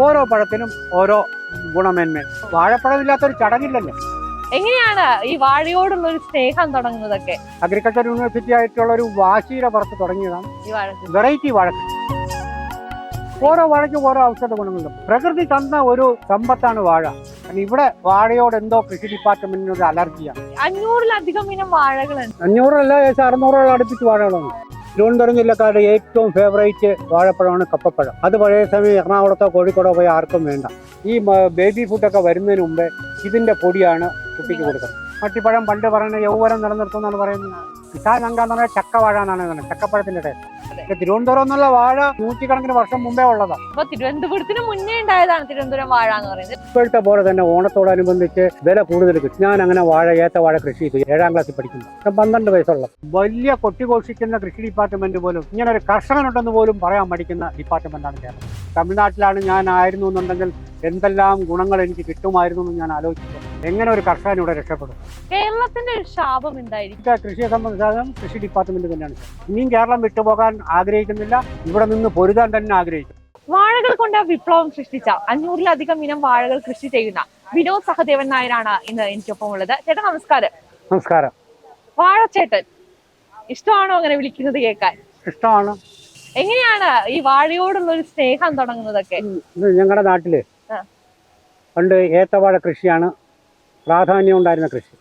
ഓരോ പഴത്തിനും ഓരോ ഗുണമേന്മ. വാഴപ്പഴമില്ലാത്തൊരു ചടങ്ങില്ലല്ലോ. എങ്ങനെയാണ് ഈ വാഴയോടുള്ള ഒരു സ്നേഹം തുടങ്ങുന്നതൊക്കെ? അഗ്രികൾച്ചർ യൂണിവേഴ്സിറ്റി ആയിട്ടുള്ള ഒരു വാശിയുടെ പുറത്ത് തുടങ്ങിയതാണ്. ഈ വാഴ വെറൈറ്റി വാഴ ഓരോ വാഴയ്ക്കും ഓരോ ഔഷധ ഗുണങ്ങളുണ്ട്. പ്രകൃതി തന്ന ഒരു സമ്പത്താണ് വാഴ. ഇവിടെ വാഴയോട് എന്തോ കൃഷി ഡിപ്പാർട്ട്മെന്റിനൊരു അലർജിയാണ്. അഞ്ഞൂറിലധികം ഇനം വാഴകളുണ്ട്. അഞ്ഞൂറല്ല ഏകദേശം അറുന്നൂറോളം അടുപ്പിച്ച് വാഴകളുണ്ട്. തിരുവനന്തപുരം ജില്ലക്കാരുടെ ഏറ്റവും ഫേവറേറ്റ് വാഴപ്പഴമാണ് കപ്പപ്പഴം. അത് പഴയ സമയം എറണാകുളത്തോ കോഴിക്കോടോ പോയി ആർക്കും വേണ്ട. ഈ ബേബി ഫുഡൊക്കെ വരുന്നതിന് മുമ്പേ ഇതിന്റെ പൊടിയാണ് കുട്ടിക്ക് കൊടുക്കുന്നത് മട്ടിപ്പഴം പണ്ട് പറയുന്ന യൗവനം നിലനിർത്തുമെന്നാണ് പറയുന്നത്. അങ്ക എന്ന് പറഞ്ഞാൽ ചക്കവാഴ എന്നാണ് പറയുന്നത്. ചക്കപ്പഴത്തിന്റെ ടേസ്റ്റ് പക്ഷേ തിരുവനന്തപുരം എന്നുള്ള വാഴ നൂറ്റിക്കണക്കിന് വർഷം മുമ്പേ ഉള്ളതാണ് അപ്പൊ തിരുവനന്തപുരത്തിന് മുന്നേ ഉണ്ടായതാണ് തിരുവനന്തപുരം വാഴ എന്ന് പറയുന്നത്. ഇപ്പോഴത്തെ പോലെ തന്നെ ഓണത്തോടനുബന്ധിച്ച് വില കൂടുതൽ കിട്ടും. ഞാൻ അങ്ങനെ വാഴ ഏത്ത വാഴ കൃഷി ചെയ്തു. ഏഴാം ക്ലാസ്സിൽ പഠിക്കുന്നു. പന്ത്രണ്ട് വയസ്സുള്ള വലിയ കൊട്ടിഘോഷിക്കുന്ന കൃഷി ഡിപ്പാർട്ട്മെന്റ് പോലും ഇങ്ങനെ ഒരു കർഷകനുണ്ടെന്ന് പോലും പറയാൻ മടിക്കുന്ന ഡിപ്പാർട്ട്മെന്റാണ് കേരളം. തമിഴ്നാട്ടിലാണ് ഞാൻ ആയിരുന്നു എന്നുണ്ടെങ്കിൽ എന്തെല്ലാം ഗുണങ്ങൾ എനിക്ക് കിട്ടുമായിരുന്നു എന്ന് ഞാൻ ആലോചിച്ചു. എങ്ങനെ ഒരു കർഷകൻ ഇവിടെ രക്ഷപ്പെടും? കേരളത്തിന്റെ ഒരു ശാപം എന്തായിരിക്കും? കൃഷിയെ സംബന്ധിച്ചാലും കൃഷി ഡിപ്പാർട്ട്മെന്റ് തന്നെയാണ്. ഇനിയും കേരളം വിട്ടുപോകാൻ ആഗ്രഹിക്കുന്നില്ല. ഇവിടെ നിന്ന് പൊരുതാൻ തന്നെ ആഗ്രഹിക്കും. വാഴകൾ കൊണ്ട് വിപ്ലവം സൃഷ്ടിച്ച അഞ്ഞൂറിലധികം ഇനം വാഴകൾ കൃഷി ചെയ്യുന്ന വിനോദ് സഹദേവൻ നായരാണ് ഇന്ന് എനിക്കൊപ്പം ഉള്ളത് ചേട്ടാ നമസ്കാരം. നമസ്കാരം. വാഴച്ചേട്ടൻ ഇഷ്ടമാണോ അങ്ങനെ വിളിക്കുന്നത് കേൾക്കാൻ? ഇഷ്ടമാണ്. എങ്ങനെയാണ് ഈ വാഴയോടുള്ള ഒരു സ്നേഹം തുടങ്ങുന്നതൊക്കെ? ഞങ്ങളുടെ നാട്ടിൽ. പണ്ട് ഏത്തവാഴ കൃഷിയാണ് പ്രാധാന്യം ഉണ്ടായിരുന്ന കൃഷി.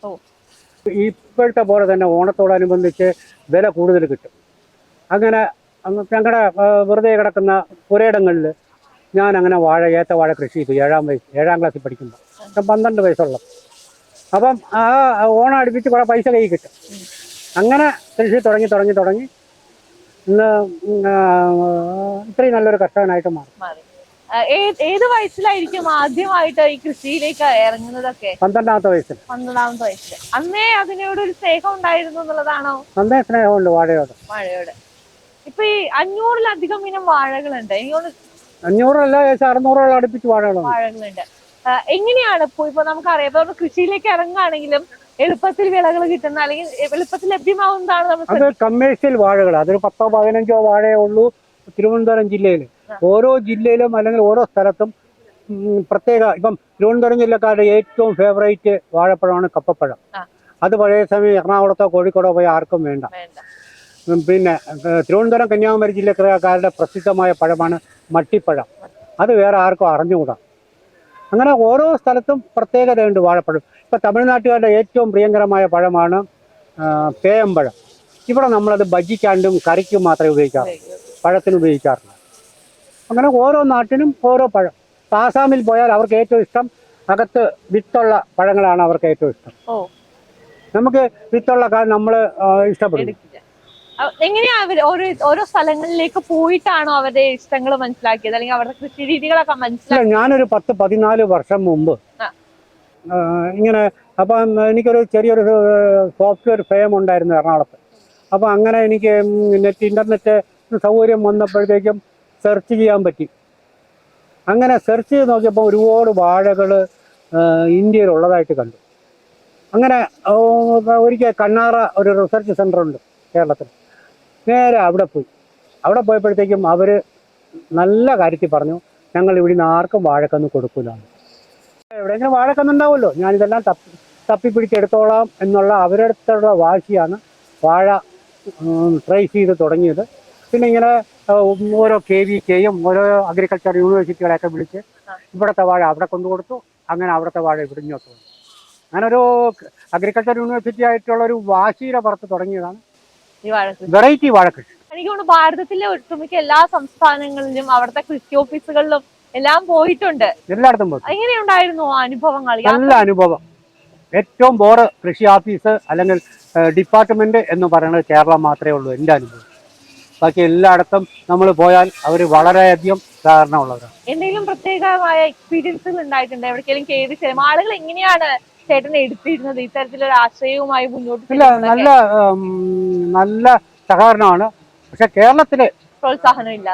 ഇപ്പോഴത്തെ പോലെ തന്നെ ഓണത്തോടനുബന്ധിച്ച് വില കൂടുതൽ കിട്ടും. അങ്ങനെ അങ്ങ് ഞങ്ങളുടെ വെറുതെ കിടക്കുന്ന പുരയിടങ്ങളിൽ ഞാൻ അങ്ങനെ വാഴ ഏത്തവാഴ കൃഷി ചെയ്തു. ഏഴാം വയസ്സ് ഏഴാം ക്ലാസ്സിൽ പഠിക്കുമ്പോൾ ഞാൻ പന്ത്രണ്ട് വയസ്സുള്ള. അപ്പം ആ ഓണം അടുപ്പിച്ച് കുറേ പൈസ കൈ കിട്ടും. അങ്ങനെ കൃഷി തുടങ്ങി തുടങ്ങി തുടങ്ങി ഇന്ന് ഇത്രയും നല്ലൊരു കർഷകനായിട്ട് മാറി. ഏത് വയസ്സിലായിരിക്കും ആദ്യമായിട്ട് ഈ കൃഷിയിലേക്ക് ഇറങ്ങുന്നതൊക്കെ? പന്ത്രണ്ടാമത്തെ വയസ്സിൽ. പന്ത്രണ്ടാമത്തെ വയസ്സിൽ. അന്നേ അതിനോട് ഒരു സ്നേഹം ഉണ്ടായിരുന്നു എന്നുള്ളതാണോ? അന്നേ സ്നേഹമുണ്ട് വാഴയോട്. വാഴയോട്. ഇപ്പൊ ഈ അഞ്ഞൂറിലധികം ഇനം വാഴകളുണ്ട്. അഞ്ഞൂറല്ല അറുന്നൂറോളം അടുപ്പിച്ച് വാഴകളുണ്ട്. വാഴകളുണ്ട്. എങ്ങനെയാണ് ഇപ്പൊ ഇപ്പൊ നമുക്കറിയാം. ഇപ്പൊ കൃഷിയിലേക്ക് ഇറങ്ങുകയാണെങ്കിലും എളുപ്പത്തിൽ വിളകൾ കിട്ടുന്ന അല്ലെങ്കിൽ എളുപ്പത്തിൽ ലഭ്യമാവുന്നതാണ് നമ്മൾ അത് കമേഴ്ഷ്യൽ വാഴകൾ അതൊരു പത്തോ പതിനഞ്ചോ വാഴയേ ഉള്ളൂ തിരുവനന്തപുരം ജില്ലയിൽ. ഓരോ ജില്ലയിലും അല്ലെങ്കിൽ ഓരോ സ്ഥലത്തും പ്രത്യേക ഇപ്പം തിരുവനന്തപുരം ജില്ലക്കാരുടെ ഏറ്റവും ഫേവറേറ്റ് വാഴപ്പഴമാണ് കപ്പപ്പഴം. അത് പഴയ സമയം എറണാകുളത്തോ കോഴിക്കോടോ പോയി ആർക്കും വേണ്ട. പിന്നെ തിരുവനന്തപുരം കന്യാകുമാരി ജില്ലക്കാരുടെ പ്രസിദ്ധമായ പഴമാണ് മട്ടിപ്പഴം. അത് വേറെ ആർക്കും അറിഞ്ഞുകൂടാ. അങ്ങനെ ഓരോ സ്ഥലത്തും പ്രത്യേകതയുണ്ട് വാഴപ്പഴം. ഇപ്പം തമിഴ്നാട്ടുകാരുടെ ഏറ്റവും പ്രിയങ്കരമായ പഴമാണ് പേയമ്പഴം. ഇവിടെ നമ്മളത് ബജിക്കാണ്ടും കറിക്കും മാത്രമേ ഉപയോഗിക്കാറുള്ളൂ. പഴത്തിന് ഉപയോഗിക്കാറില്ല അങ്ങനെ ഓരോ നാട്ടിനും ഓരോ പഴം. ആസാമിൽ പോയാൽ അവർക്ക് ഏറ്റവും ഇഷ്ടം അകത്ത് വിത്തുള്ള പഴങ്ങളാണ് അവർക്ക് ഏറ്റവും ഇഷ്ടം. നമുക്ക് വിത്തുള്ള നമ്മൾ ഇഷ്ടപ്പെടും എങ്ങനെയാ ഓരോ ഓരോ സ്ഥലങ്ങളിലേക്ക് പോയിട്ടാണോ അവരുടെ ഇഷ്ടങ്ങൾ മനസ്സിലാക്കിയത്? അല്ലെങ്കിൽ അവരുടെ കൃഷി രീതികളൊക്കെ ഇല്ല മനസ്സിലാക്കി ഞാനൊരു പത്ത് പതിനാല് വർഷം മുമ്പ് ഇങ്ങനെ അപ്പം എനിക്കൊരു ചെറിയൊരു സോഫ്റ്റ്വെയർ ഫേം ഉണ്ടായിരുന്നു എറണാകുളത്ത്. അപ്പൊ അങ്ങനെ എനിക്ക് നെറ്റ് ഇന്റർനെറ്റ് സൗകര്യം വന്നപ്പോഴത്തേക്കും സെർച്ച് ചെയ്യാൻ പറ്റി. അങ്ങനെ സെർച്ച് ചെയ്ത് നോക്കിയപ്പോൾ ഒരുപാട് വാഴകൾ ഇന്ത്യയിലുള്ളതായിട്ട് കണ്ടു. അങ്ങനെ ഒരിക്കൽ കണ്ണാറ ഒരു റിസർച്ച് സെന്റർ ഉണ്ട് കേരളത്തിൽ. നേരെ അവിടെ പോയി. അവിടെ പോയപ്പോഴത്തേക്കും അവർ നല്ല കാര്യത്തിൽ പറഞ്ഞു ഞങ്ങൾ ഇവിടെ നിന്ന് ആർക്കും വാഴക്കന്ന് കൊടുക്കില്ല എവിടെയെങ്കിലും വാഴക്കന്ന് ഉണ്ടാവുമല്ലോ. ഞാനിതെല്ലാം തപ്പി തപ്പിപ്പിടിച്ചെടുത്തോളാം എന്നുള്ള അവരുടെ അടുത്തുള്ള വാശിയാണ് വാഴ ട്രൈ ചെയ്ത് തുടങ്ങിയത്. പിന്നെ ഇങ്ങനെ ഓരോ കെ വി കെയും ഓരോ അഗ്രികൾച്ചർ യൂണിവേഴ്സിറ്റികളെയൊക്കെ വിളിച്ച് ഇവിടുത്തെ വാഴ അവിടെ കൊണ്ടു കൊടുത്തു അങ്ങനെ അവിടുത്തെ വാഴ ഇവിടെ ഇങ്ങോട്ട് വന്നു. അങ്ങനെ ഒരു അഗ്രികൾച്ചർ യൂണിവേഴ്സിറ്റി ആയിട്ടുള്ള ഒരു വാശിയുടെ പുറത്ത് തുടങ്ങിയതാണ് വെറൈറ്റി വാഴ കൃഷി. എനിക്ക് തോന്നുന്നു ഭാരതത്തിലെ ഒട്ടുമിക്ക എല്ലാ സംസ്ഥാനങ്ങളിലും അവിടുത്തെ കൃഷി ഓഫീസുകളിലും എല്ലാം പോയിട്ടുണ്ട്. എല്ലായിടത്തും പോയി എങ്ങനെയുണ്ടായിരുന്നു അനുഭവങ്ങൾ? നല്ല അനുഭവം. ഏറ്റവും ബോറ് കൃഷി ഓഫീസ് അല്ലെങ്കിൽ ഡിപ്പാർട്ട്മെന്റ് എന്ന് പറയുന്നത് കേരളം മാത്രമേ ഉള്ളൂ എന്റെ അനുഭവം. ബാക്കി എല്ലായിടത്തും നമ്മൾ പോയാൽ അവർ വളരെയധികം സഹകരണമുള്ളവരാണ്. എന്തെങ്കിലും പ്രത്യേകമായ എക്സ്പീരിയൻസുകൾ ഉണ്ടായിട്ടുണ്ട്? എവിടേക്കെങ്കിലും കയറി ആളുകൾ എങ്ങനെയാണ് ചേട്ടനെ എടുത്തിരുന്നത്? ഇത്തരത്തിലൊരു ആശയവുമായി മുന്നോട്ട് ഇല്ല നല്ല നല്ല സഹകരണമാണ്. പക്ഷെ കേരളത്തിൽ പ്രോത്സാഹനം ഇല്ല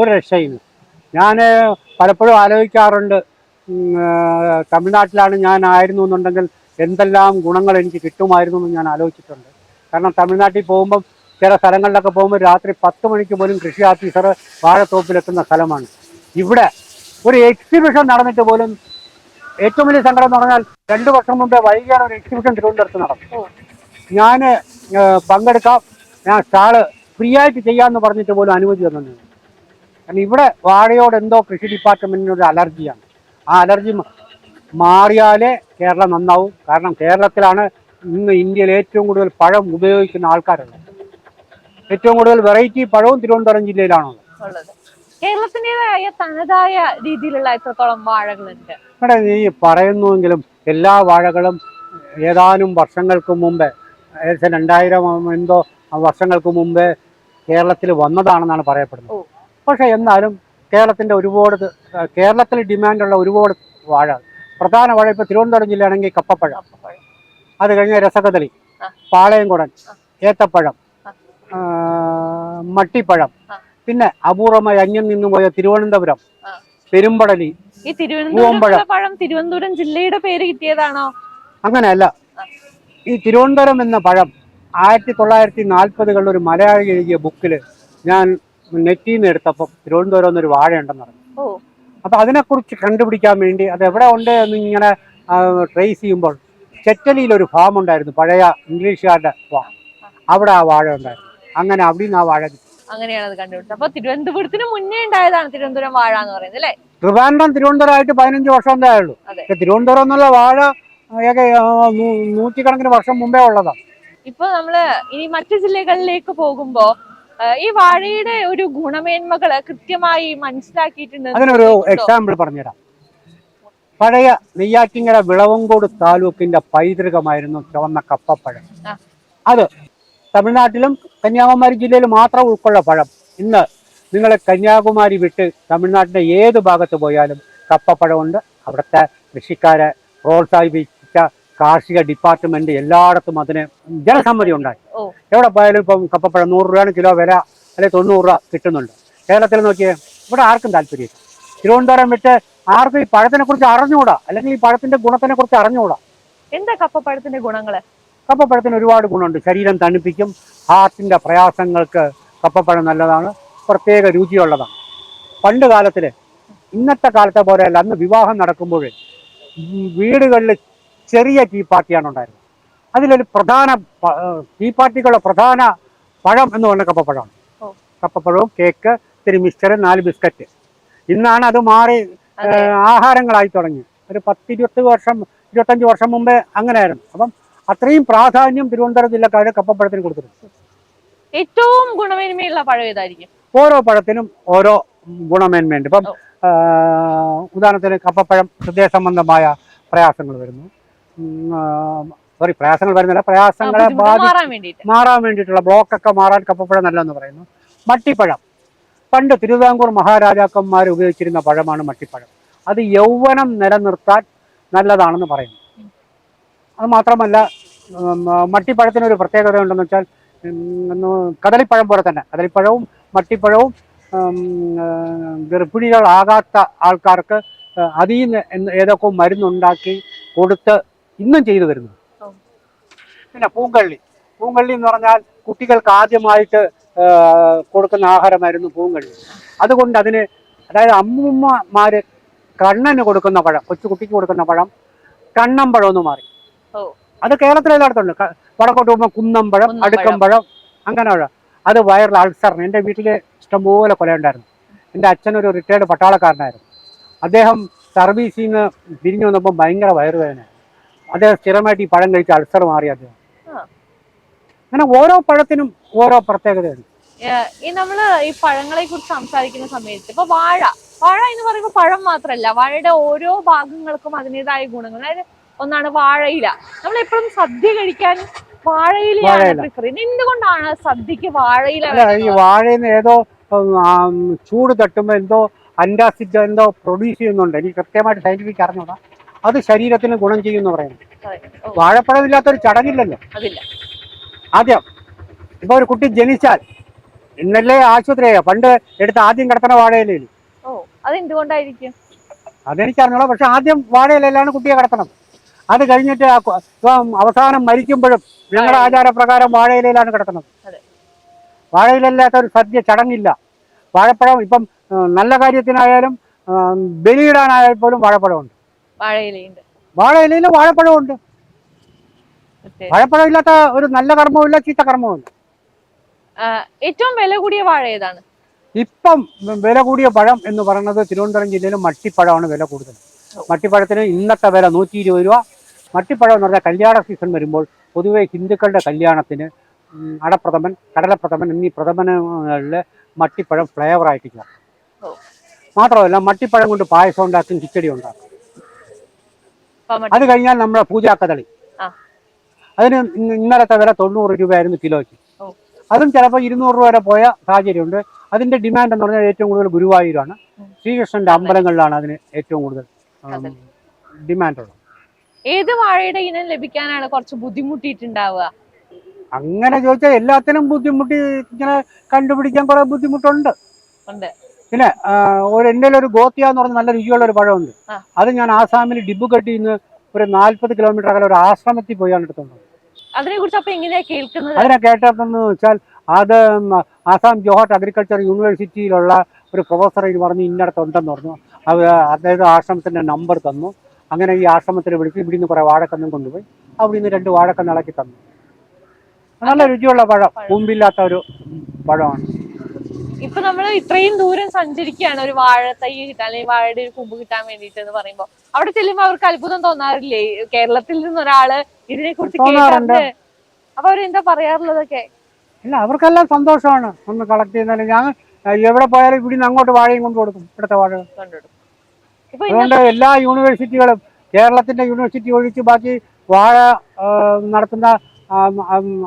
ഒരു രക്ഷയില്ല. ഞാൻ പലപ്പോഴും ആലോചിക്കാറുണ്ട് തമിഴ്നാട്ടിലാണ് ഞാൻ ആയിരുന്നു എന്നുണ്ടെങ്കിൽ എന്തെല്ലാം ഗുണങ്ങൾ എനിക്ക് കിട്ടുമായിരുന്നു എന്ന് ഞാൻ ആലോചിച്ചിട്ടുണ്ട്. കാരണം തമിഴ്നാട്ടിൽ പോകുമ്പം ചില സ്ഥലങ്ങളിലൊക്കെ പോകുമ്പോൾ രാത്രി പത്ത് മണിക്ക് പോലും കൃഷി ഓഫീസർ വാഴത്തോപ്പിലെത്തുന്ന സ്ഥലമാണ്. ഇവിടെ ഒരു എക്സിബിഷൻ നടന്നിട്ട് പോലും ഏറ്റവും വലിയ സങ്കടം എന്ന് പറഞ്ഞാൽ രണ്ടു വർഷം മുമ്പേ വൈകിയാണ് ഒരു എക്സിബിഷൻ തിരുവനന്തപുരത്ത് നടന്നു ഞാൻ പങ്കെടുക്കാം. ഞാൻ സ്റ്റാൾ ഫ്രീ ആയിട്ട് ചെയ്യാമെന്ന് പറഞ്ഞിട്ട് പോലും അനുമതി തന്നു കാരണം ഇവിടെ വാഴയോട് എന്തോ കൃഷി ഡിപ്പാർട്ട്മെന്റിനൊരു അലർജിയാണ്. ആ അലർജി മാറിയാലേ കേരളം നന്നാവും. കാരണം കേരളത്തിലാണ് ഇന്ന് ഇന്ത്യയിൽ ഏറ്റവും കൂടുതൽ പഴം ഉപയോഗിക്കുന്ന ആൾക്കാരുള്ളത്. ഏറ്റവും കൂടുതൽ വെറൈറ്റി പഴവും തിരുവനന്തപുരം ജില്ലയിലാണുള്ളത് ഉള്ളത്. കേരളത്തിന്റേതായ തനതായ രീതിയിലുള്ള എത്രത്തോളം വാഴകളുണ്ട്? ഇവിടെ ഈ പറയുന്നുവെങ്കിലും എല്ലാ വാഴകളും ഏതാനും വർഷങ്ങൾക്ക് മുമ്പേ ഏകദേശം രണ്ടായിരം എന്തോ വർഷങ്ങൾക്ക് മുമ്പേ കേരളത്തിൽ വന്നതാണെന്നാണ് പറയപ്പെടുന്നത്. പക്ഷെ എന്നാലും കേരളത്തിന്റെ ഒരുപാട് കേരളത്തിൽ ഡിമാൻഡുള്ള ഒരുപാട് വാഴ പ്രധാന വാഴ ഇപ്പൊ തിരുവനന്തപുരം ജില്ലയാണെങ്കിൽ കപ്പപ്പഴം. അത് കഴിഞ്ഞ രസകദളി പാളയംകുടൻ ഏത്തപ്പഴം മട്ടിപ്പഴം. പിന്നെ അപൂർവമായി അന്യം നിന്നു പോയ തിരുവനന്തപുരം. പെരുമ്പടലി ഈ തിരുവനന്തപുരം പഴം തിരുവനന്തപുരം ജില്ലയുടെ പേര് കിട്ടിയതാണോ? അങ്ങനെയല്ല. ഈ തിരുവനന്തപുരം എന്ന പഴം ആയിരത്തി തൊള്ളായിരത്തി നാൽപ്പതുകളിൽ ഒരു മലയാളി എഴുതിയ ബുക്കിൽ ഞാൻ നെറ്റിൽ നിന്ന് എടുത്തപ്പോൾ തിരുവനന്തപുരം എന്നൊരു വാഴയുണ്ടെന്ന് പറഞ്ഞു. അപ്പൊ അതിനെക്കുറിച്ച് കണ്ടുപിടിക്കാൻ വേണ്ടി അത് എവിടെ ഉണ്ട് എന്ന് ഇങ്ങനെ ട്രേസ് ചെയ്യുമ്പോൾ ചെറ്റലിയിൽ ഒരു ഫാം ഉണ്ടായിരുന്നു പഴയ ഇംഗ്ലീഷുകാരുടെ ഫാം അവിടെ ആ വാഴ ഉണ്ടായിരുന്നു. അങ്ങനെ അവിടെ നിന്ന് ആ വാഴ കിട്ടും. അങ്ങനെയാണ് അത് കണ്ടുപിടിച്ചത്. അപ്പൊ തിരുവനന്തപുരത്തിന് മുന്നേ ഉണ്ടായതാണ് തിരുവനന്തപുരം വാഴ എന്ന് പറയുന്നത് അല്ലേ? ട്രിവാൻഡ്രം തിരുവനന്തപുരമായിട്ട് പതിനഞ്ച് വർഷം ഉണ്ടായുള്ളൂ. തിരുവനന്തപുരം എന്നുള്ള വാഴ നൂറ്റിക്കണക്കിന് വർഷം മുമ്പേ ഉള്ളതാ. ഇപ്പൊ നമ്മൾ ഇനി മറ്റു ജില്ലകളിലേക്ക് പോകുമ്പോ ഈ വാഴയുടെ ഒരു ഗുണമേന്മകൾ കൃത്യമായി മനസ്സിലാക്കിയിട്ടുണ്ട് അതിനൊരു എക്സാമ്പിൾ പറഞ്ഞുതരാം. പഴയ നെയ്യാറ്റിങ്ങര വിളവങ്കോട് താലൂക്കിന്റെ പൈതൃകമായിരുന്നു ചുവന്ന കപ്പപ്പഴം. അത് തമിഴ്നാട്ടിലും കന്യാകുമാരി ജില്ലയിലും മാത്രം ഉൾക്കൊള്ള പഴം. ഇന്ന് നിങ്ങൾ കന്യാകുമാരി വിട്ട് തമിഴ്നാട്ടിന്റെ ഏത് ഭാഗത്ത് പോയാലും കപ്പപ്പഴമുണ്ട്. അവിടുത്തെ കൃഷിക്കാരെ പ്രോത്സാഹിപ്പിച്ച കാർഷിക ഡിപ്പാർട്ട്മെന്റ് എല്ലായിടത്തും അതിന് ജനസമ്മതി ഉണ്ടായി. എവിടെ പോയാലും ഇപ്പം കപ്പപ്പഴം നൂറ് രൂപയാണ് കിലോ വില അല്ലെങ്കിൽ തൊണ്ണൂറ് രൂപ കിട്ടുന്നുണ്ട്. കേരളത്തിൽ നോക്കിയേ ഇവിടെ ആർക്കും താല്പര്യമില്ല. തിരുവനന്തപുരം വിട്ട് ആർക്കും ഈ പഴത്തിനെ കുറിച്ച് അറിഞ്ഞുകൂടാ അല്ലെങ്കിൽ ഈ പഴത്തിന്റെ ഗുണത്തിനെ കുറിച്ച് അറിഞ്ഞുകൂടാ എന്താ കപ്പപ്പഴത്തിന്റെ ഗുണങ്ങൾ? കപ്പപ്പഴത്തിന് ഒരുപാട് ഗുണമുണ്ട്. ശരീരം തണുപ്പിക്കും ഹാർട്ടിന്റെ പ്രയാസങ്ങൾക്ക് കപ്പപ്പഴം നല്ലതാണ് പ്രത്യേക രുചിയുള്ളതാണ്. പണ്ട് കാലത്തിൽ ഇന്നത്തെ കാലത്തെ പോലെയല്ല അന്ന് വിവാഹം നടക്കുമ്പോൾ വീടുകളിൽ ചെറിയ ടീ പാർട്ടിയാണ് ഉണ്ടായിരുന്നത്. അതിലൊരു പ്രധാന ടീ പാർട്ടിക്കുള്ള പ്രധാന പഴം എന്ന് പറഞ്ഞ കപ്പപ്പഴമാണ്. കപ്പപ്പഴവും കേക്ക് ഇത്തിരി മിക്സ്ചർ നാല് ബിസ്ക്കറ്റ്. ഇന്നാണ് അത് മാറി ആഹാരങ്ങളായി തുടങ്ങി. ഒരു പത്തിരുപത്തി വർഷം ഇരുപത്തഞ്ച് വർഷം മുമ്പേ അങ്ങനെയായിരുന്നു. അപ്പം അത്രയും പ്രാധാന്യം തിരുവനന്തപുരം ജില്ലക്കാർ കപ്പപ്പഴത്തിന് കൊടുത്തിട്ടുണ്ട്. ഏറ്റവും ഗുണമേന്മയുള്ള പഴം ഏതായിരിക്കും? ഓരോ പഴത്തിനും ഓരോ ഗുണമേന്മയുണ്ട്. ഇപ്പം ഉദാഹരണത്തിന് കപ്പപ്പഴം ഹൃദയ സംബന്ധമായ പ്രയാസങ്ങൾ വരുന്നു. സോറി പ്രയാസങ്ങൾ വരുന്നില്ല. പ്രയാസങ്ങളെ ബാധി മാറാൻ വേണ്ടിയിട്ടുള്ള ബ്ലോക്കൊക്കെ മാറാൻ കപ്പപ്പഴം നല്ലതെന്ന് പറയുന്നു. മട്ടിപ്പഴം. പണ്ട് തിരുവിതാംകൂർ മഹാരാജാക്കന്മാർ ഉപയോഗിച്ചിരുന്ന പഴമാണ് മട്ടിപ്പഴം. അത് യൗവനം നിലനിർത്താൻ നല്ലതാണെന്ന് പറയുന്നു. അത് മാത്രമല്ല മട്ടിപ്പഴത്തിനൊരു മട്ടിപ്പഴത്തിന് ഒരു പ്രത്യേകത ഉണ്ടെന്ന് വെച്ചാൽ കദളിപ്പഴം പോലെ തന്നെ. കദളിപ്പഴവും മട്ടിപ്പഴവും ഗർഭിണികളാകാത്ത ആൾക്കാർക്ക് അതിൽ നിന്ന് ഏതൊക്കെ മരുന്നുണ്ടാക്കി കൊടുത്ത് ഇന്നും ചെയ്തു വരുന്നത് പിന്നെ പൂങ്കള്ളി. പൂങ്കള്ളി എന്ന് പറഞ്ഞാൽ കുട്ടികൾക്ക് ആദ്യമായിട്ട് കൊടുക്കുന്ന ആഹാരമായിരുന്നു പൂങ്കള്ളി. അതുകൊണ്ട് അതിന് അതായത് അമ്മൂമ്മമാര് കണ്ണന് കൊടുക്കുന്ന പഴം കൊച്ചു കുട്ടിക്ക് കൊടുക്കുന്ന പഴം കണ്ണമ്പഴം എന്ന് മാറി. അത് കേരളത്തിൽ എല്ലായിടത്തുണ്ട്. വടക്കോട്ട് പോകുമ്പോൾ കുന്നമ്പഴം. അടുക്കമ്പഴം അങ്ങനെയുള്ള. അത് വയറിൽ അൾസറിന് എന്റെ വീട്ടിൽ ഇഷ്ടംപോലെ കൊലയുണ്ടായിരുന്നു എന്റെ അച്ഛനൊരു റിട്ടയർഡ് പട്ടാളക്കാരനായിരുന്നു. അദ്ദേഹം സർവീസിൽ നിന്ന് തിരിഞ്ഞു വന്നപ്പോൾ ഭയങ്കര വയറുവേദന അദ്ദേഹം സ്ഥിരമായിട്ട് ഈ പഴം കഴിച്ച് അൾസർ മാറി അദ്ദേഹം. അങ്ങനെ ഓരോ പഴത്തിനും ഓരോ പ്രത്യേകതയുണ്ട്. ഈ നമ്മൾ ഈ പഴങ്ങളെ കുറിച്ച് സംസാരിക്കുന്ന സമയത്ത് ഇപ്പൊ വാഴ. വാഴ എന്ന് പറയുമ്പോൾ പഴം മാത്രമല്ല വാഴയുടെ ഓരോ ഭാഗങ്ങൾക്കും അതിന്റെതായ ഗുണങ്ങൾ. അതായത് ഒന്നാണ് വാഴയില. നമ്മൾ എപ്പോഴും സദ്യ കഴിക്കാൻ വാഴയിലയാണ് പ്രിഫർ ചെയ്യുന്നത്. എന്തുകൊണ്ടാണ് സദ്യക്ക് വാഴയില ഈ? വാഴയിൽ ഏതോ ചൂട് തട്ടുമ്പോൾ എന്തോ അന്റാസിഡ് എന്തോ പ്രൊഡ്യൂസ് ചെയ്യുന്നുണ്ട്. എനിക്ക് കൃത്യമായിട്ട് സയന്റിഫിക് അറിഞ്ഞൂടാ. അത് ശരീരത്തിന് ഗുണം ചെയ്യുമെന്ന് പറയുന്നു. അതെ. ഓ, വാഴപ്പഴമില്ലാത്തൊരു ചടങ്ങില്ലല്ലോ. ആദ്യം ഇപ്പൊ ഒരു കുട്ടി ജനിച്ചാൽ ഇന്നലെ ആശുപത്രിയാ. പണ്ട് എടുത്ത് ആദ്യം കിടത്തണ വാഴയിലേ ഓ അതെന്തുകൊണ്ടായിരിക്കും? അതെനിക്കറിഞ്ഞോളാം പക്ഷെ ആദ്യം വാഴയിലാണ് കുട്ടിയെ കിടത്തണത് അത് കഴിഞ്ഞിട്ട് അവസാനം മരിക്കുമ്പോഴും ഞങ്ങളുടെ ആചാരപ്രകാരം വാഴയിലയിലാണ് കിടക്കുന്നത്. വാഴയിലല്ലാത്ത ഒരു സദ്യ ചടങ്ങില്ല. വാഴപ്പഴം ഇപ്പം നല്ല കാര്യത്തിനായാലും ബലിയിടാനായാൽ പോലും വാഴപ്പഴമുണ്ട്. വാഴയിലയുണ്ട്. വാഴയിലയിൽ വാഴപ്പഴമുണ്ട്. വാഴപ്പഴം ഇല്ലാത്ത ഒരു നല്ല കർമ്മവുമില്ല ചീത്ത കർമ്മവുമില്ല ആ, ഏറ്റവും വില കൂടിയ വാഴ ഏതാണ്? ഇപ്പം വില കൂടിയ പഴം എന്ന് പറയുന്നത് തിരുവനന്തപുരം ജില്ലയിലെ മട്ടിപ്പഴമാണ് വില കൂടുതൽ. മട്ടിപ്പഴത്തിന് ഇന്നത്തെ വില നൂറ്റി ഇരുപത് രൂപ മട്ടിപ്പഴം എന്ന് പറഞ്ഞാൽ കല്യാണ സീസൺ വരുമ്പോൾ പൊതുവെ ഹിന്ദുക്കളുടെ കല്യാണത്തിന് അടപ്രഥമൻ കടലപ്രഥമൻ എന്നീ പ്രഥമനങ്ങളിലെ മട്ടിപ്പഴം ഫ്ലേവർ ആയിട്ട് ചേർക്കും. മാത്രമല്ല മട്ടിപ്പഴം കൊണ്ട് പായസം ഉണ്ടാക്കും കിച്ചടി ഉണ്ടാക്കും അത് കഴിഞ്ഞാൽ നമ്മുടെ പൂജാക്കതളി. അതിന് ഇന്ന് ഇന്നലത്തെ വില തൊണ്ണൂറ് രൂപയായിരുന്നു കിലോയ്ക്ക്. അതും ചിലപ്പോൾ ഇരുന്നൂറ് രൂപ വരെ പോയ സാഹചര്യമുണ്ട് അതിന്റെ ഡിമാൻഡ് എന്ന് പറഞ്ഞാൽ ഏറ്റവും കൂടുതൽ ഗുരുവായൂരാണ്. ശ്രീകൃഷ്ണന്റെ അമ്പലങ്ങളിലാണ് അതിന് ഏറ്റവും കൂടുതൽ ഏത് വാഴയുടെ ഇനം ലഭിക്കാനാണ് കുറച്ച് ബുദ്ധിമുട്ടിയിട്ടുണ്ടാവുക? അങ്ങനെ ചോദിച്ചാൽ എല്ലാത്തിനും ബുദ്ധിമുട്ടി ഇങ്ങനെ കണ്ടുപിടിക്കാൻ കുറെ ബുദ്ധിമുട്ടുണ്ട്. പിന്നെ ഒരു എന്റെ ഒരു ഗോത്തിയ എന്ന് പറഞ്ഞ നല്ല രുചിയുള്ള ഒരു പഴമുണ്ട്. അത് ഞാൻ ആസാമിൽ ഡിബുഗട്ടിൽ നിന്ന് ഒരു നാല്പത് കിലോമീറ്റർ അകലെ ഒരു ആശ്രമത്തിൽ പോയാണ് എടുത്തോണ്ട്. അതിനെ കുറിച്ച് അപ്പൊ എങ്ങനെയാ കേൾക്കുന്നത്? അതിനെ കേട്ടതെന്ന് വെച്ചാൽ അത് ആസാം ജോഹട്ട് അഗ്രികൾച്ചർ യൂണിവേഴ്സിറ്റിയിലുള്ള ഒരു പ്രൊഫസർ ഇത് ഇന്നടത്തുണ്ടെന്ന് ഇന്നടത്ത് പറഞ്ഞു. അത് അദ്ദേഹം ആശ്രമത്തിന്റെ നമ്പർ തന്നു. അങ്ങനെ ഈ ആശ്രമത്തിൽ വിളിച്ച് ഇവിടെ നിന്ന് കുറേ വാഴക്കന്നും കൊണ്ടുപോയി. അവിടെ നിന്ന് രണ്ട് വാഴക്കന്ന് ഇളക്കി തന്നു. നല്ല രുചിയുള്ള പഴം. മുമ്പില്ലാത്ത ഒരു പഴമാണ്. ഇപ്പൊ നമ്മൾ ഇത്രയും ദൂരം സഞ്ചരിക്കുകയാണ്. ഒരു വാഴ തൈ കിട്ടാൻ അല്ലെങ്കിൽ വാഴയുടെ ഒരു കുമ്പ് കിട്ടാൻ വേണ്ടിട്ട് എന്ന് പറയുമ്പോ. അവിടെ ചെല്ലുമ്പോ അവർക്ക് അത്ഭുതം തോന്നാറില്ലേ? കേരളത്തിൽ നിന്ന് ഒരാൾ ഇതിനെ കുറിച്ച്. കേൾക്കാറുണ്ട് അപ്പൊ അവരെന്താ പറയാറുള്ളതൊക്കെ? ഇല്ല അവർക്കെല്ലാം സന്തോഷമാണ്. ഒന്ന് കളക്ട് ചെയ്യുന്നതിൽ ഞാൻ എവിടെ പോയാലും ഇവിടെ നിന്ന് അങ്ങോട്ട് വാഴയും കൊണ്ട് കൊടുക്കും ഇവിടുത്തെ വാഴകൾ. അതുകൊണ്ട് എല്ലാ യൂണിവേഴ്സിറ്റികളും കേരളത്തിന്റെ യൂണിവേഴ്സിറ്റി ഒഴിച്ച് ബാക്കി വാഴ നടത്തുന്ന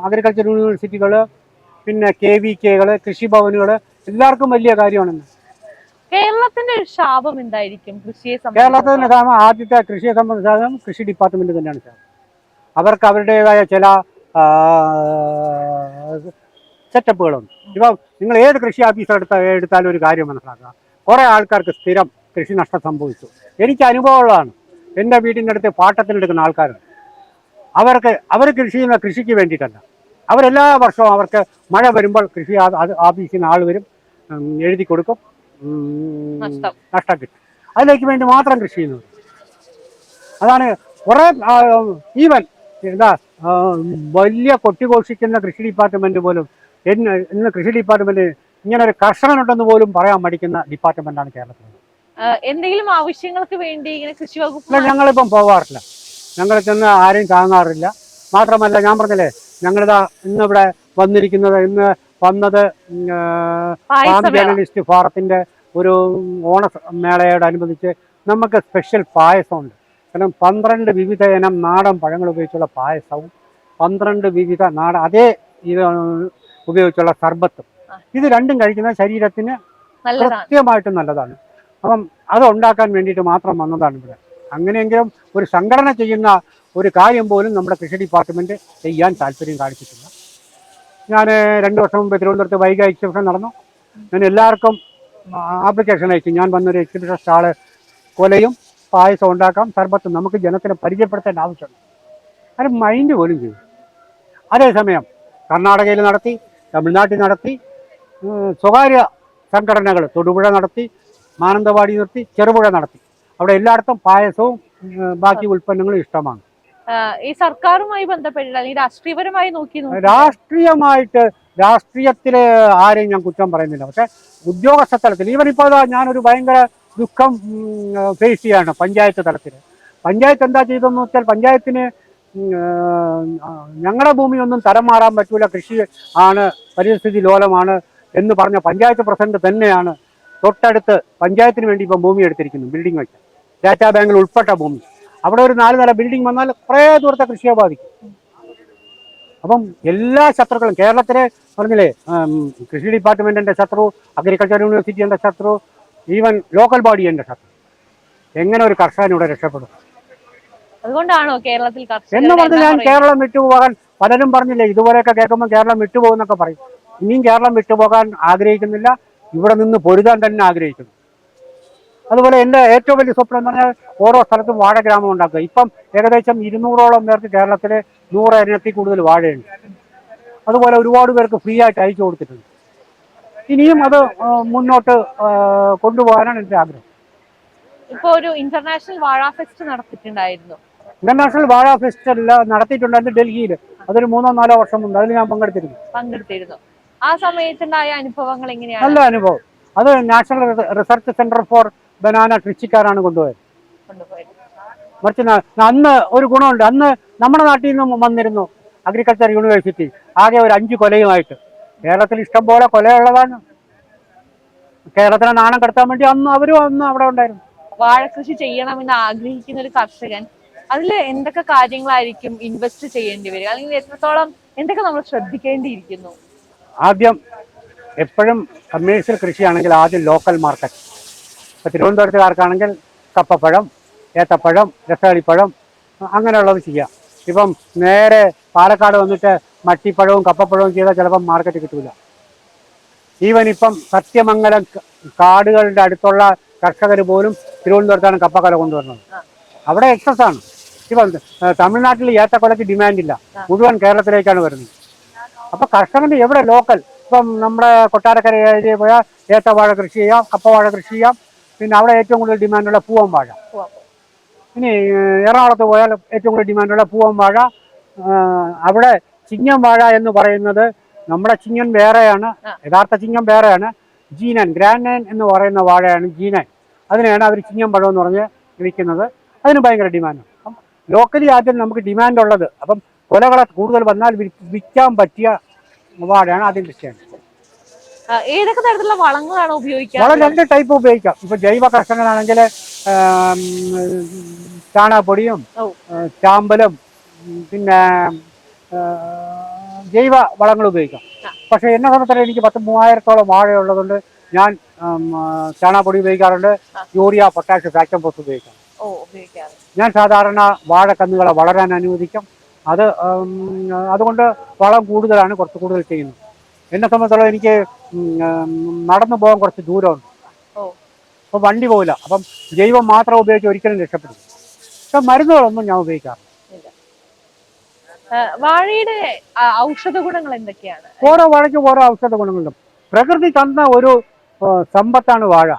അഗ്രികൾച്ചർ യൂണിവേഴ്സിറ്റികൾ പിന്നെ കെ വി കെകൾ കൃഷിഭവനുകൾ എല്ലാവർക്കും വലിയ കാര്യമാണെന്ന്. കേരളത്തിന്റെ ഒരു ശാപം എന്തായിരിക്കും കൃഷിയെ കേരളത്തിന്റെ ശാപം ആദ്യത്തെ കൃഷിയെ സംബന്ധിച്ചാലും കൃഷി ഡിപ്പാർട്ട്മെന്റ് തന്നെയാണ് സാർ അവർക്ക് അവരുടേതായ ചില സെറ്റപ്പുകളുണ്ട് ഇപ്പം നിങ്ങൾ ഏത് കൃഷി ഓഫീസർ എടുത്ത എടുത്താലും ഒരു കാര്യം മനസ്സിലാക്കുക. കുറേ ആൾക്കാർക്ക് സ്ഥിരം കൃഷി നഷ്ടം സംഭവിച്ചു. എനിക്ക് അനുഭവമുള്ളതാണ്. എന്റെ വീടിന്റെ അടുത്ത് പാട്ടത്തിനെടുക്കുന്ന ആൾക്കാരുണ്ട്. അവർക്ക് അവർ കൃഷി ചെയ്യുന്ന കൃഷിക്ക് വേണ്ടിയിട്ടല്ല. അവരെല്ലാ വർഷവും അവർക്ക് മഴ വരുമ്പോൾ കൃഷി ഓഫീസിൽ നിന്ന് ആൾ വരും. എഴുതി കൊടുക്കും. നഷ്ടം. കിട്ടും. അതിലേക്ക് വേണ്ടി മാത്രം കൃഷി ചെയ്യുന്നത്. അതാണ് കുറേ ഈവൻ എന്താ വലിയ കൊട്ടിഘോഷിക്കുന്ന കൃഷി ഡിപ്പാർട്ട്മെന്റ് പോലും ഇന്ന് കൃഷി ഡിപ്പാർട്ട്മെന്റ് ഇങ്ങനെ ഒരു കർഷകനുണ്ടെന്ന് പോലും പറയാൻ മടിക്കുന്ന ഡിപ്പാർട്ട്മെന്റാണ് കേരളത്തിൽ എന്തെങ്കിലും ആവശ്യങ്ങൾക്ക് വേണ്ടി ഇങ്ങനെ കൃഷി വകുപ്പ് ഞങ്ങളിപ്പം പോകാറില്ല ഞങ്ങൾ ചെന്ന് ആരെയും താങ്ങാറില്ല. മാത്രമല്ല ഞാൻ പറഞ്ഞില്ലേ ഞങ്ങളിതാ ഇന്നിവിടെ വന്നിരിക്കുന്നത് ഇന്ന് വന്നത് ജേർണലിസ്റ്റ് ഫോറത്തിന്റെ ഒരു ഓണ മേളയോടനുബന്ധിച്ച് നമുക്ക് സ്പെഷ്യൽ പായസമുണ്ട്. കാരണം പന്ത്രണ്ട് വിവിധ ഇനം നാടൻ പഴങ്ങൾ ഉപയോഗിച്ചുള്ള പായസവും പന്ത്രണ്ട് വിവിധ നാട അതേ ഇത് ഉപയോഗിച്ചുള്ള സർബത്തും. ഇത് രണ്ടും കഴിക്കുന്നത് ശരീരത്തിന് കൃത്യമായിട്ടും നല്ലതാണ്. അപ്പം അത് ഉണ്ടാക്കാൻ വേണ്ടിയിട്ട് മാത്രം വന്നതാണ് ഇവിടെ. അങ്ങനെയെങ്കിലും ഒരു സംഘടന ചെയ്യുന്ന ഒരു കാര്യം പോലും നമ്മുടെ കൃഷി ഡിപ്പാർട്ട്മെന്റ് ചെയ്യാൻ താല്പര്യം കാണിച്ചിട്ടില്ല. ഞാൻ രണ്ട് വർഷം മുമ്പ് തിരുവനന്തപുരത്ത് വൈഗ എക്സിബിഷൻ നടന്നു. ഞാൻ എല്ലാവർക്കും ആപ്ലിക്കേഷൻ അയച്ചു. ഞാൻ വന്നൊരു എക്സിബിഷൻ സ്റ്റാൾ കൊലയും പായസം ഉണ്ടാക്കാം സർബത്തും. നമുക്ക് ജനത്തിനെ പരിചയപ്പെടുത്തേണ്ട ആവശ്യമുണ്ട് അത് മൈൻഡ് പോലും ചെയ്യും അതേസമയം കർണാടകയിൽ നടത്തി തമിഴ്നാട്ടിൽ നടത്തി സ്വകാര്യ സംഘടനകൾ തൊടുപുഴ നടത്തി മാനന്തവാടി നിർത്തി ചെറുപുഴ നടത്തി. അവിടെ എല്ലായിടത്തും പായസവും ബാക്കി ഉൽപ്പന്നങ്ങളും ഇഷ്ടമാണ്. ഈ സർക്കാരുമായി ബന്ധപ്പെട്ടില്ല രാഷ്ട്രീയപരമായി നോക്കി നോക്കി. രാഷ്ട്രീയമായിട്ട് രാഷ്ട്രീയത്തിൽ ആരെയും ഞാൻ കുറ്റം പറയുന്നില്ല. പക്ഷെ ഉദ്യോഗസ്ഥ തലത്തിൽ ഈവൻ ഇപ്പോൾ ഞാനൊരു ഭയങ്കര ദുഃഖം ഫേസ് ചെയ്യാണ് പഞ്ചായത്ത് തലത്തിൽ പഞ്ചായത്ത് എന്താ ചെയ്തതെന്ന് വെച്ചാൽ പഞ്ചായത്തിന് ഞങ്ങളുടെ ഭൂമിയൊന്നും തരം മാറാൻ പറ്റൂല. കൃഷി ആണ് പരിസ്ഥിതി ലോലമാണ് എന്ന് പറഞ്ഞ പഞ്ചായത്ത് പ്രസിഡന്റ് തന്നെയാണ് തൊട്ടടുത്ത് പഞ്ചായത്തിന് വേണ്ടി ഇപ്പം ഭൂമി എടുത്തിരിക്കുന്നു ബിൽഡിംഗ് വെച്ച് ഡാറ്റാ ബാങ്കിൽ ഉൾപ്പെട്ട ഭൂമി. അവിടെ ഒരു നാല് നില ബിൽഡിംഗ് വന്നാൽ കുറേ ദൂരത്തെ കൃഷിയെ ബാധിക്കും. അപ്പം എല്ലാ ശത്രുക്കളും കേരളത്തിലെ പറഞ്ഞില്ലേ കൃഷി ഡിപ്പാർട്ട്മെന്റിന്റെ ശത്രു അഗ്രികൾച്ചർ യൂണിവേഴ്സിറ്റി എന്റെ ശത്രു ഈവൻ ലോക്കൽ ബോഡി എന്റെ ശത്രു. എങ്ങനെ ഒരു കർഷകൻ രക്ഷപ്പെടും? അതുകൊണ്ടാണോ കേരളത്തിൽ എന്ന് പറഞ്ഞ് ഞാൻ കേരളം വിട്ടുപോകാൻ പലരും പറഞ്ഞില്ലേ ഇതുപോലെയൊക്കെ കേൾക്കുമ്പോൾ കേരളം വിട്ടുപോകുന്നൊക്കെ പറയും. ഇനിയും കേരളം വിട്ടുപോകാൻ ആഗ്രഹിക്കുന്നില്ല ഇവിടെ നിന്ന് പൊരുതാൻ തന്നെ ആഗ്രഹിക്കുന്നു. അതുപോലെ എന്റെ ഏറ്റവും വലിയ സ്വപ്നം എന്ന് പറഞ്ഞാൽ ഓരോ സ്ഥലത്തും വാഴ ഗ്രാമം ഉണ്ടാക്കുക. ഇപ്പം ഏകദേശം ഇരുന്നൂറോളം പേർക്ക് കേരളത്തിലെ നൂറ് ഇനത്തിൽ കൂടുതൽ വാഴയുണ്ട്. അതുപോലെ ഒരുപാട് പേർക്ക് ഫ്രീ ആയിട്ട് അയച്ചു കൊടുത്തിട്ടുണ്ട്. ഇനിയും അത് മുന്നോട്ട് കൊണ്ടുപോകാനാണ് എന്റെ ആഗ്രഹം. ഇപ്പൊ ഒരു ഇന്റർനാഷണൽ വാഴ ഫെസ്റ്റ് നടത്തിയിട്ടുണ്ടായിരുന്നു. ഇന്റർനാഷണൽ വാഴ ഫെസ്റ്റിവൽ നടത്തിയിട്ടുണ്ടായിരുന്നു ഡൽഹിയിൽ. അതൊരു മൂന്നോ നാലോ വർഷം മുമ്പ്. അതിൽ ഞാൻ പങ്കെടുത്തിരുന്നു. പങ്കെടുത്തിരുന്നു. ആ സമയത്തുണ്ടായ അനുഭവങ്ങൾ എങ്ങനെയാണ്? നല്ല അനുഭവം. അത് National Research Centre for Banana കൃഷിക്കാരാണ് കൊണ്ടുപോയത്. മറിച്ച് അന്ന് ഒരു ഗുണമുണ്ട്. അന്ന് നമ്മുടെ നാട്ടിൽ നിന്നും വന്നിരുന്നു അഗ്രികൾച്ചർ യൂണിവേഴ്സിറ്റി. ആകെ ഒരു അഞ്ച് കൊലയുമായിട്ട്. കേരളത്തിൽ ഇഷ്ടം പോലെ കൊലയുള്ളതാണ്. കേരളത്തിനെ നാണം കടത്താൻ വേണ്ടി അന്ന് അവരും അന്ന് അവിടെ ഉണ്ടായിരുന്നു. വാഴ കൃഷി ചെയ്യണമെന്ന് ആഗ്രഹിക്കുന്ന ഒരു കർഷകൻ അതിൽ എന്തൊക്കെ കാര്യങ്ങളായിരിക്കും ഇൻവെസ്റ്റ് ചെയ്യേണ്ടി വരിക? അല്ലെങ്കിൽ എത്രത്തോളം എന്തൊക്കെ നമ്മൾ ശ്രദ്ധിക്കേണ്ടിയിരിക്കുന്നു? ആദ്യം എപ്പോഴും കമേഴ്ഷ്യൽ കൃഷിയാണെങ്കിൽ ആദ്യം ലോക്കൽ മാർക്കറ്റ് ഇപ്പോൾ തിരുവനന്തപുരത്തുകാർക്കാണെങ്കിൽ കപ്പപ്പഴം ഏത്തപ്പഴം രസകളിപ്പഴം അങ്ങനെയുള്ളത് ചെയ്യാം. ഇപ്പം നേരെ പാലക്കാട് വന്നിട്ട് മട്ടിപ്പഴവും കപ്പപ്പഴവും ചെയ്താൽ ചിലപ്പം മാർക്കറ്റ് കിട്ടില്ല ഈവൻ ഇപ്പം സത്യമംഗലം കാടുകളുടെ അടുത്തുള്ള കർഷകർ പോലും തിരുവനന്തപുരത്താണ് കപ്പക്കല കൊണ്ടുവരുന്നത്. അവിടെ എക്സസ് ആണ്. ഇപ്പം തമിഴ്നാട്ടിൽ ഏത്തക്കൊലയ്ക്ക് ഡിമാൻഡ് ഇല്ല. മുഴുവൻ കേരളത്തിലേക്കാണ് വരുന്നത്. അപ്പൊ കർഷകന്റെ എവിടെ ലോക്കൽ ഇപ്പം നമ്മുടെ കൊട്ടാരക്കര ഏരിയ പോയാൽ ഏത്തവാഴ കൃഷി ചെയ്യാം കപ്പവാഴ കൃഷി ചെയ്യാം. പിന്നെ അവിടെ ഏറ്റവും കൂടുതൽ ഡിമാൻഡുള്ള പൂവൻ വാഴ. ഇനി എറണാകുളത്ത് പോയാൽ ഏറ്റവും കൂടുതൽ ഡിമാൻഡുള്ള പൂവൻ വാഴ. അവിടെ ചിങ്ങം വാഴ എന്ന് പറയുന്നത് നമ്മുടെ ചിങ്ങൻ വേറെയാണ് യഥാർത്ഥ ചിങ്ങൻ വേറെയാണ്. ജീനൻ ഗ്രാൻഡ് നയൻ എന്ന് പറയുന്ന വാഴയാണ് ജീനൻ. അതിനെയാണ് അവർ ചിങ്ങം പഴം എന്ന് പറഞ്ഞ് വിൽക്കുന്നത് അതിന് ഭയങ്കര ഡിമാൻഡാണ് ലോക്കലി ആദ്യം നമുക്ക് ഡിമാൻഡ് ഉള്ളത്. അപ്പം കൊലകളെ കൂടുതൽ വന്നാൽ വിൽ- വിൽക്കാൻ പറ്റിയ വാഴയാണ് ആദ്യം കൃഷി ചെയ്യേണ്ടത് ഏതൊക്കെ തരത്തിലുള്ള വളങ്ങളാണ് വളം ഉപയോഗിക്കാറ് രണ്ട് ടൈപ്പ് ഉപയോഗിക്കാം. ഇപ്പൊ ജൈവ കർഷകനാണെങ്കിൽ ചാണകപ്പൊടിയും. ചാമ്പലും പിന്നെ ജൈവ വളങ്ങൾ ഉപയോഗിക്കാം. പക്ഷെ എന്നെ സംബന്ധിച്ചിടത്തോളം എനിക്ക് പത്ത് മൂവായിരത്തോളം വാഴയുള്ളതുകൊണ്ട് ഞാൻ ചാണകപ്പൊടി ഉപയോഗിക്കാറുണ്ട്. യൂറിയ പൊട്ടാഷ് ഫാക്ടം പോസ്റ്റ് ഉപയോഗിക്കാം. ഓ ഉപയോഗിക്കാറ്. ഞാൻ സാധാരണ വാഴക്കന്നുകളെ വളരാൻ അനുവദിക്കും. അത് അതുകൊണ്ട് വളം കൂടുതലാണ് കുറച്ച് കൂടുതൽ ചെയ്യുന്നത്. എന്നെ സംബന്ധിച്ചോളം എനിക്ക് നടന്നു പോകാൻ കുറച്ച് ദൂരമുണ്ട്. അപ്പോൾ വണ്ടി പോകില്ല അപ്പം ജൈവം മാത്രം ഉപയോഗിച്ച് ഒരിക്കലും രക്ഷപ്പെടും. പക്ഷെ മരുന്നുകളൊന്നും ഞാൻ ഉപയോഗിക്കാറില്ല. വാഴയുടെ ഔഷധ ഗുണങ്ങൾ എന്തൊക്കെയാണ്? ഓരോ വാഴയ്ക്ക് ഓരോ ഔഷധ ഗുണങ്ങളുണ്ട്. പ്രകൃതി തന്ന ഒരു സമ്പത്താണ് വാഴ.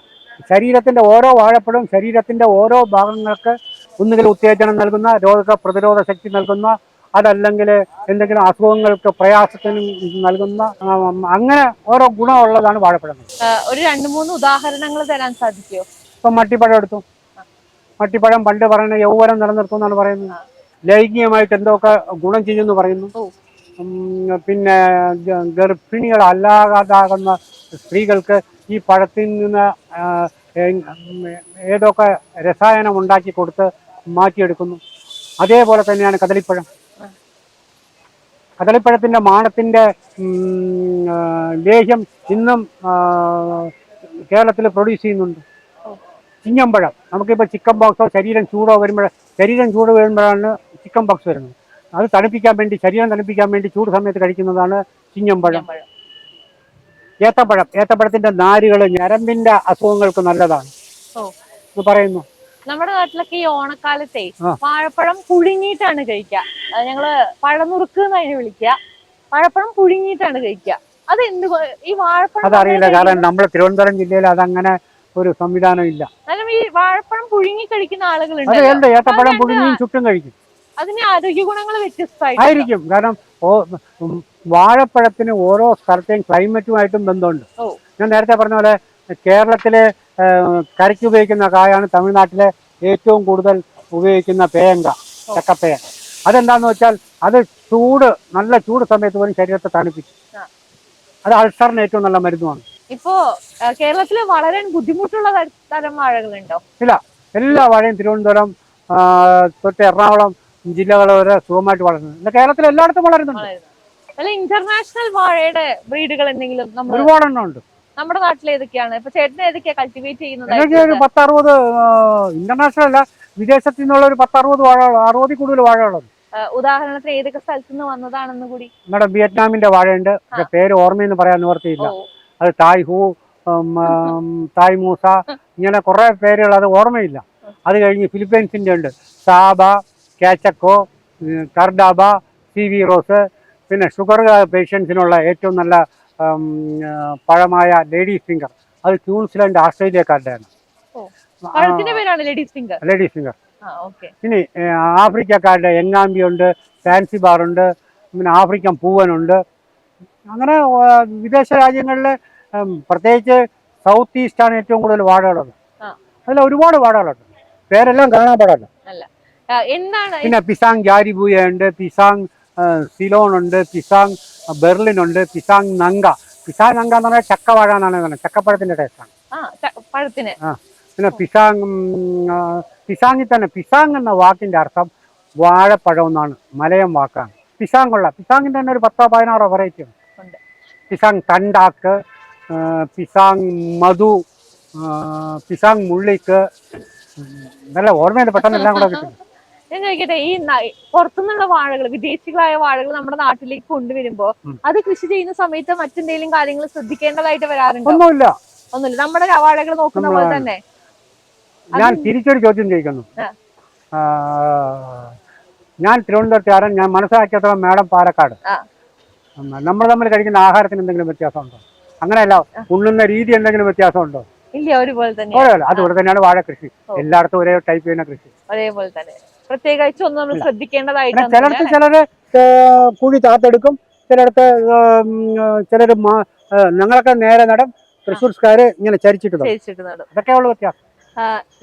ശരീരത്തിന്റെ ഓരോ വാഴപ്പഴവും ശരീരത്തിന്റെ ഓരോ ഭാഗങ്ങൾക്ക് ഒന്നുകിൽ ഉത്തേജനം നൽകുന്ന രോഗ പ്രതിരോധ ശക്തി നൽകുന്ന അതല്ലെങ്കിൽ എന്തെങ്കിലും അസുഖങ്ങൾക്ക് പ്രയാസത്തിന് നൽകുന്ന അങ്ങനെ ഓരോ ഗുണമുള്ളതാണ് വാഴപ്പഴങ്ങൾ. ഒരു രണ്ട് മൂന്ന് ഉദാഹരണങ്ങൾ തരാൻ സാധിക്കുമോ ഇപ്പം മട്ടിപ്പഴം എടുത്തു. മട്ടിപ്പഴം പണ്ട് പറയുന്ന യൗവനം നിലനിർത്തും എന്നാണ് പറയുന്നത്. ലൈംഗികമായിട്ട് എന്തൊക്കെ ഗുണം ചെയ്യുമെന്ന് പറയുന്നു. പിന്നെ ഗർഭിണികൾ അല്ലാതാകുന്ന സ്ത്രീകൾക്ക് ഈ പഴത്തിൽ നിന്ന് ഏതൊക്കെ രസായനം ഉണ്ടാക്കി കൊടുത്ത് മാറ്റിയെടുക്കുന്നു. അതേപോലെ തന്നെയാണ് കദളിപ്പഴം. കദളിപ്പഴത്തിന്റെ മാണത്തിന്റെ ലേഹ്യം ഇന്നും കേരളത്തിൽ പ്രൊഡ്യൂസ് ചെയ്യുന്നുണ്ട്. ചിങ്ങമ്പഴം നമുക്കിപ്പോൾ ചിക്കൻ ബോക്സോ ശരീരം ചൂടോ വരുമ്പോൾ ശരീരം ചൂട് വരുമ്പോഴാണ് ചിക്കൻ ബോക്സ് വരുന്നത്. അത് തണുപ്പിക്കാൻ വേണ്ടി ശരീരം തണുപ്പിക്കാൻ വേണ്ടി ചൂട് സമയത്ത് കഴിക്കുന്നതാണ് ചിങ്ങമ്പഴം പഴം. ഏത്തപ്പഴം. ഏത്തപ്പഴത്തിന്റെ നാരുകൾ ഞരമ്പിന്റെ അസുഖങ്ങൾക്ക് നല്ലതാണ്. പറയുന്നു. നമ്മുടെ നാട്ടിലൊക്കെ ഈ ഓണക്കാലത്തെ വാഴപ്പഴം പുഴുങ്ങിയിട്ടാണ് കഴിക്കുക. അത് ഞങ്ങൾ പഴനുറുക്ക് എന്ന് അതിനെ വിളിക്കുക. വാഴപ്പഴം പുഴുങ്ങിയിട്ടാണ് കഴിക്കുക. അത് എന്ത് ഈ വാഴപ്പഴം അതറിയില്ല കാരണം നമ്മുടെ തിരുവനന്തപുരം ജില്ലയിൽ അതങ്ങനെ ഒരു സംവിധാനം ഇല്ല. ഈ വാഴപ്പഴം പുഴുങ്ങി കഴിക്കുന്ന ആളുകളുണ്ട് ഏത്തപ്പഴം? പുഴുങ്ങിയും ചുട്ടും കഴിക്കും. അതിന് ആരോഗ്യ ഗുണങ്ങൾ വ്യത്യസ്തമായിരിക്കും കാരണം വാഴപ്പഴത്തിന് ഓരോ സ്ഥലത്തെയും ക്ലൈമറ്റുമായിട്ടും ബന്ധമുണ്ട്. ഞാൻ നേരത്തെ പറഞ്ഞ പോലെ കേരളത്തിലെ കരയ്ക്ക് കറിക്ക് ഉപയോഗിക്കുന്ന കായാണ് തമിഴ്നാട്ടിലെ ഏറ്റവും കൂടുതൽ ഉപയോഗിക്കുന്ന പേയങ്ക ചക്കപ്പേയ അതെന്താന്ന് വെച്ചാൽ അത് ചൂട് നല്ല ചൂട് സമയത്ത് പോലും ശരീരത്തെ തണുപ്പിച്ചു. അത് അൾസറിന് ഏറ്റവും നല്ല മരുന്നുമാണ്. ഇപ്പോ കേരളത്തിൽ കേരളത്തിൽ വളരാൻ ബുദ്ധിമുട്ടുള്ള തര- വാഴകളുണ്ടോ? എല്ലാ വാഴയും തിരുവനന്തപുരം തൊട്ട് എറണാകുളം ജില്ലകൾ വരെ സുഖമായിട്ട് വളരുന്നുണ്ട് ഇന്ന് കേരളത്തിൽ എല്ലായിടത്തും വളരുന്നുണ്ട്. ഇന്റർനാഷണൽ വാഴയുടെ ബ്രീഡുകൾ എന്തെങ്കിലും ഒരുപാടെണ്ണം ഉണ്ട്. നമ്മുടെ നാട്ടിൽ ഏതൊക്കെയാണ്? ഇപ്പൊ ചേട്ടൻ ഏതൊക്കെയാ കൾട്ടിവേറ്റ് ചെയ്യുന്നത്? ഒരു പത്തറുപത് ഇന്റർനാഷണൽ അല്ല വിദേശത്തു നിന്നുള്ള ഒരു പത്തറുപത് വാഴ അറുപതിൽ കൂടുതൽ വാഴകളുണ്ട് ഉദാഹരണത്തിന് ഏതൊക്കെ സ്ഥലത്തു നിന്ന് വന്നതാണെന്ന് കൂടി? നമ്മുടെ വിയറ്റ്നാമിന്റെ വാഴയുണ്ട്. പേര് ഓർമ്മയെന്ന് പറയാൻ നിവർത്തിയില്ല. അത് തായ് ഹൂ തായ് മൂസ ഇങ്ങനെ കുറെ പേരുകൾ അത് ഓർമ്മയില്ല. അത് കഴിഞ്ഞ് ഫിലിപ്പൈൻസിന്റെ ഉണ്ട്. Saba Cachaco Cardaba C V Rose പിന്നെ ഷുഗർ പേഷ്യൻസിനുള്ള ഏറ്റവും നല്ല പഴമായ ലേഡി ഫിംഗർ അത് ക്യൂൻസ്ലാൻഡ് ആസ്ട്രേലിയക്കാരുടെയാണ്. ലേഡി ലേഡീസ് ഫിംഗർ ലേഡീസ് ഇനി ആഫ്രിക്കക്കാരുടെ എങ്ങാമ്പി ഉണ്ട് ഫാൻസി ബാർ ഉണ്ട് പിന്നെ ആഫ്രിക്കൻ പൂവനുണ്ട് അങ്ങനെ വിദേശ രാജ്യങ്ങളിൽ പ്രത്യേകിച്ച് സൗത്ത് ഈസ്റ്റാണ് ഏറ്റവും കൂടുതൽ വാഴകളുള്ളത്. ആ. അതിൽ ഒരുപാട് വാടകളുണ്ട് പേരെല്ലാം കാണാൻ പാടല്ല എന്താണ് പിന്നെ പിസാങ് ജാരിബൂയ ഉണ്ട് പിസാങ് സിലോൺ ഉണ്ട് പിസാങ് ബെർലിൻ ഉണ്ട് പിസാങ് നങ്ക. പിസാങ് നങ്ക എന്ന് പറഞ്ഞാൽ ചക്ക വാഴ എന്നാണ് പറയുന്നത് ചക്കപ്പഴത്തിന്റെ ടേസ്റ്റാണ് പഴത്തിന്. പിന്നെ പിസാങ് പിസാങ്ങിൽ തന്നെ പിസാങ് എന്ന വാക്കിന്റെ അർത്ഥം വാഴപ്പഴം എന്നാണ്. മലയം വാക്കാണ്. പിസാങ് കൊള്ള. പിസാങ്ങിന്റെ തന്നെ ഒരു പത്തോ പതിനാറോ വെറൈറ്റി ഉണ്ട്. പിസാങ് തണ്ടാക്ക് പിസാങ് മധു പിസാങ് മുള്ളിക്ക് നല്ല ഓർമ്മയുണ്ട്. പെട്ടെന്ന് എല്ലാം കൂടെ കിട്ടും. ഞാൻ ചോദിക്കട്ടെ ഈ പുറത്തുനിന്നുള്ള വാഴകൾ വിദേശികളായ വാഴകൾ നമ്മുടെ നാട്ടിലേക്ക് കൊണ്ടുവരുമ്പോ അത് കൃഷി ചെയ്യുന്ന സമയത്ത് മറ്റെന്തെങ്കിലും കാര്യങ്ങൾ ശ്രദ്ധിക്കേണ്ടതായിട്ട് വരാറുണ്ട്? ഒന്നുമില്ല. ഒന്നുമില്ല. നമ്മുടെ വാഴകൾ നോക്കുന്ന പോലെ തന്നെ. ഞാൻ തിരിച്ചൊരു ചോദ്യം ചോദിക്കുന്നു. ഞാൻ തിരുവനന്തപുരത്ത് ഞാൻ തിരുവനന്തപുരത്തുകാരൻ ഞാൻ മനസ്സിലാക്കിയത്തോളം മേഡം പാലക്കാട് നമ്മൾ തമ്മിൽ കഴിക്കുന്ന ആഹാരത്തിന് എന്തെങ്കിലും വ്യത്യാസമുണ്ടോ? അങ്ങനെയല്ല ഉണ്ണുന്ന രീതി എന്തെങ്കിലും വ്യത്യാസമുണ്ടോ? ഇല്ല ഒരുപോലെ തന്നെ അതുപോലെ തന്നെയാണ് വാഴ കൃഷി. എല്ലായിടത്തും ഒരേ ടൈപ്പ് ചെയ്യുന്ന കൃഷി. ഒരേപോലെ തന്നെ. പ്രത്യേകിച്ച് ഒന്നും നമ്മൾ ശ്രദ്ധിക്കേണ്ടതായിട്ട് ചിലടത്ത് ചിലര് കുഴി താത്തെടുക്കും. ചിലടത്ത് ചിലർ ഞങ്ങളൊക്കെ നേരെ നടും തൃശ്ശൂർക്കാര് ഇങ്ങനെ ചരിച്ചിട്ട് അതൊക്കെയുള്ള വ്യത്യാസം.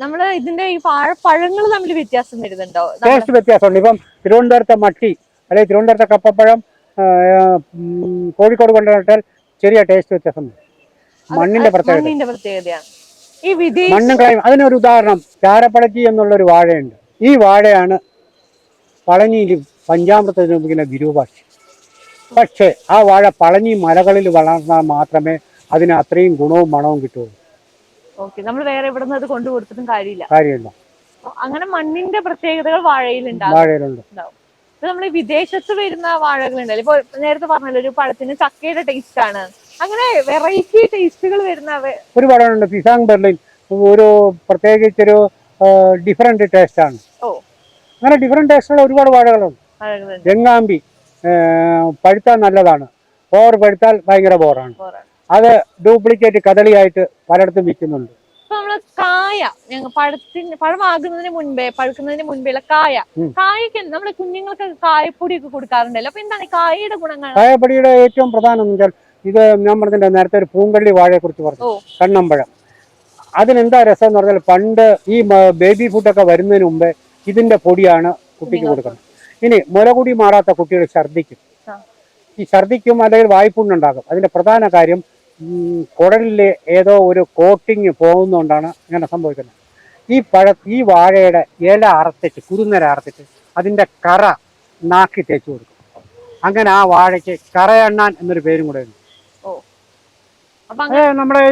നമ്മൾ ഇതിന്റെ ഈ പഴങ്ങൾ തമ്മിൽ വ്യത്യാസം വരുന്നുണ്ടോ? ടേസ്റ്റ് വ്യത്യാസമുണ്ട്. ഇപ്പം തിരുവനന്തപുരത്തെ മട്ടി അല്ലെങ്കിൽ തിരുവനന്തപുരത്തെ കപ്പപ്പഴം കോഴിക്കോട് കൊണ്ടുവന്നിട്ടാൽ ചെറിയ ടേസ്റ്റ് വ്യത്യാസം. മണ്ണിന്റെ പ്രത്യേകത. മണ്ണിന്റെ പ്രത്യേകതയാണ്. ഈ വിധി മണ്ണും അതിനൊരു ഉദാഹരണം ചാരപ്പളച്ചി എന്നുള്ളൊരു വാഴയുണ്ട്. ഈ വാഴയാണ് പളനിയിൽ പഞ്ചാമൃതത്തിന് ഉപയോഗിക്കുന്ന ഗിരുഭാഷ പക്ഷേ ആ വാഴ പളനി മലകളിൽ വളർന്നാൽ മാത്രമേ അതിന് അത്രയും ഗുണവും മണവും കിട്ടുള്ളൂ ഓക്കെ നമ്മൾ വേറെ ഇവിടെ നിന്ന് അത് കൊണ്ടു കൊടുത്തിട്ടും കാര്യമില്ല. കാര്യമില്ല. അങ്ങനെ മണ്ണിന്റെ പ്രത്യേകതകൾ വാഴയിലുണ്ട്. വാഴയിലുണ്ട് നമ്മൾ വിദേശത്ത് വരുന്ന വാഴകളുണ്ടല്ലോ. ഇപ്പൊ നേരത്തെ പറഞ്ഞല്ലോ ഒരു പഴത്തിന് ചക്കയുടെ ടേസ്റ്റ് ആണ്. അങ്ങനെ വെറൈറ്റി ടേസ്റ്റുകൾ വരുന്ന ഒരു ഒരുപാടുണ്ട് പിസാങ് ബെർലിൻ ഒരു പ്രത്യേകിച്ചൊരു ഡിഫറെന്റ് ടേസ്റ്റാണ് ഓ. അങ്ങനെ ഡിഫറെന്റ് ടേസ്റ്റുള്ള ഒരുപാട് വാഴകളുണ്ട്. രംഗാമ്പി പഴുത്താൽ നല്ലതാണ്. ഓവർ പഴുത്താൽ ഭയങ്കര ബോറാണ്. അത് ഡ്യൂപ്ലിക്കേറ്റ് കദളിയായിട്ട് പലയിടത്തും വിൽക്കുന്നുണ്ട്. കായ ഞങ്ങൾ പഴത്തിന് പഴമാകുന്നതിന് മുൻപേ പഴുക്കുന്നതിന് മുൻപേയുള്ള കായ. കായക്ക് കുഞ്ഞുങ്ങൾക്ക് കായപ്പൊടി ഒക്കെ കൊടുക്കാറുണ്ടല്ലോ. അപ്പൊ എന്താണ് കായയുടെ ഗുണങ്ങൾ കായപ്പൊടിയുടെ ഏറ്റവും പ്രധാനം ഇത് ഞാൻ പറഞ്ഞില്ല നേരത്തെ ഒരു പൂങ്കള്ളി വാഴയെ കുറിച്ച് പറഞ്ഞു. കണ്ണമ്പഴം. അതിനെന്താ രസം എന്ന് പറഞ്ഞാൽ പണ്ട് ഈ ബേബി ഫുഡൊക്കെ വരുന്നതിന് മുമ്പേ ഇതിന്റെ പൊടിയാണ് കുട്ടിക്ക്. കൊടുക്കുന്നത്. ഇനി മുലകുടി മാറാത്ത കുട്ടികൾ ഛർദ്ദിക്കും. ആ. ഈ ഛർദ്ദിക്കും അല്ലെങ്കിൽ വായ്പുണ്ണുണ്ടാകും അതിന്റെ പ്രധാന കാര്യം കുടലിലെ ഏതോ ഒരു കോട്ടിങ് പോകുന്നതുകൊണ്ടാണ് ഇങ്ങനെ സംഭവിക്കുന്നത്. ഈ പഴ ഈ വാഴയുടെ ഇല അറത്തിട്ട് കുരുന്നര അറത്തിട്ട് അതിന്റെ കറ നാക്കി തേച്ചു കൊടുക്കും. അങ്ങനെ ആ വാഴയ്ക്ക് കറയണ്ണാൻ എന്നൊരു പേരും കൂടെ ഉണ്ട്. നമ്മുടെ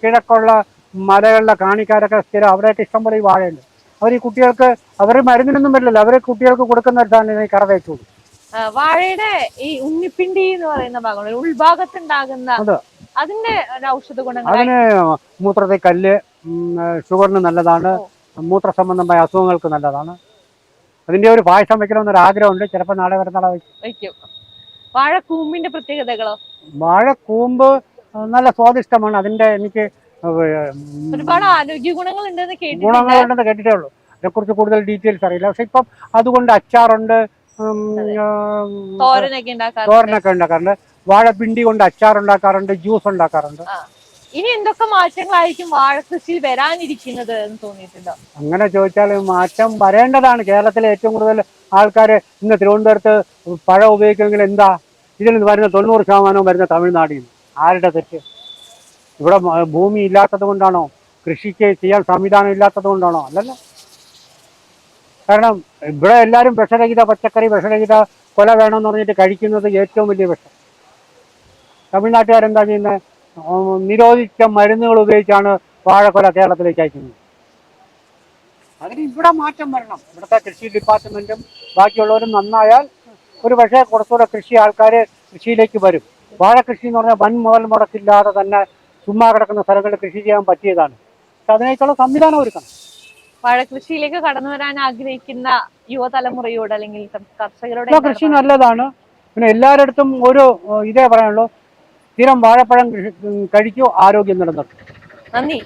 കിഴക്കുള്ള മലകളിലെ കാണിക്കാരൊക്കെ സ്ഥിരം അവിടെയൊക്കെ ഇഷ്ടംപോലെ ഈ വാഴയുണ്ട്. അവർ ഈ കുട്ടികൾക്ക് അവർ മരുന്നിനൊന്നും വരില്ലല്ലോ. അവരെ കുട്ടികൾക്ക് കൊടുക്കുന്ന ഒരു സാധനം ഈ കറ തേച്ച് വാഴയുടെ ഈ ഉണ്ണിപ്പിണ്ടി എന്ന് പറയുന്ന ഭാഗം ഉൾഭാഗത്തുണ്ടാകുന്ന അതെ. അതിന്റെ ഔഷധ ഗുണങ്ങൾ അതിന് മൂത്രത്തിൽ കല്ല് ഷുഗറിന് നല്ലതാണ്. മൂത്ര സംബന്ധമായ അസുഖങ്ങൾക്ക് നല്ലതാണ്. അതിന്റെ ഒരു പായസം വെക്കണമെന്നൊരു ആഗ്രഹമുണ്ട്. ചിലപ്പോൾ നാളെ വരുന്ന വാഴക്കൂമ്പിന്റെ പ്രത്യേകതകളോ? വാഴ കൂമ്പ് നല്ല സ്വാദിഷ്ടമാണ് അതിന്റെ എനിക്ക് ഉം, ഒരുപാട് ആരോഗ്യ ഗുണങ്ങൾ ഉണ്ടെന്ന് ഗുണങ്ങളുണ്ടെന്ന് കേട്ടിട്ടേ ഉള്ളൂ. അതിനെക്കുറിച്ച് കൂടുതൽ ഡീറ്റെയിൽസ് അറിയില്ല. പക്ഷെ ഇപ്പം അതുകൊണ്ട് അച്ചാറുണ്ട് തോരനൊക്കെ ഉണ്ടാക്കാറുണ്ട്. വാഴപ്പിണ്ടി കൊണ്ട് അച്ചാർ ഉണ്ടാക്കാറുണ്ട് ജ്യൂസ് ഉണ്ടാക്കാറുണ്ട്. ഇനി എന്തൊക്കെ മാറ്റങ്ങളായിരിക്കും വാഴ കൃഷി വരാനിരിക്കുന്നത് എന്ന് തോന്നിയിട്ടുണ്ടോ? അങ്ങനെ ചോദിച്ചാൽ മാറ്റം വരേണ്ടതാണ്. കേരളത്തിലെ ഏറ്റവും കൂടുതൽ ആൾക്കാര് ഇന്ന് തിരുവനന്തപുരത്ത് പഴം ഉപയോഗിക്കുമെങ്കിൽ എന്താ? ഇതിൽ നിന്ന് വരുന്ന തൊണ്ണൂറ് ശതമാനവും വരുന്ന തമിഴ്നാടിന്ന് നിന്ന്. ആരുടെ തെറ്റ്? ഇവിടെ ഭൂമി ഇല്ലാത്തത് കൊണ്ടാണോ? കൃഷിക്ക് ചെയ്യാൻ സംവിധാനം ഇല്ലാത്തത് കൊണ്ടാണോ? അല്ലല്ലോ. കാരണം ഇവിടെ എല്ലാവരും വിഷരഹിത പച്ചക്കറി വിഷരഹിത കൊല വേണമെന്ന് പറഞ്ഞിട്ട് കഴിക്കുന്നത് ഏറ്റവും വലിയ വിഷം. തമിഴ്നാട്ടുകാരെന്താ ചെയ്യുന്നത് നിരോധിച്ച മരുന്നുകൾ ഉപയോഗിച്ചാണ് വാഴക്കൊല കേരളത്തിലേക്ക് അയക്കുന്നത്. അതിന് ഇവിടെ മാറ്റം വരണം. ഇവിടുത്തെ കൃഷി ഡിപ്പാർട്ട്മെന്റും ബാക്കിയുള്ളവരും നന്നായാൽ ഒരു പക്ഷേ കുറച്ചുകൂടെ കൃഷി ആൾക്കാർ കൃഷിയിലേക്ക് വരും. വാഴ കൃഷി എന്ന് പറഞ്ഞാൽ വൻ മുതൽ മുടക്കില്ലാതെ തന്നെ ചുമ്മാ കിടക്കുന്ന സ്ഥലങ്ങളിൽ കൃഷി ചെയ്യാൻ പറ്റിയതാണ്. പക്ഷെ അതിനായിട്ടുള്ള സംവിധാനം ഒരുക്കണം. വാഴ കൃഷിയിലേക്ക് കടന്നു വരാൻ ആഗ്രഹിക്കുന്ന യുവതലമുറയോട് അല്ലെങ്കിൽ കർഷകരോട് കൃഷി നല്ലതാണ്. പിന്നെ എല്ലാവരടുത്തും ഒരു ഇതേ പറയാനുള്ളൂ. സ്ഥിരം വാഴപ്പഴം കഴിക്കൂ ആരോഗ്യം നിലനിർത്തും. നന്ദി.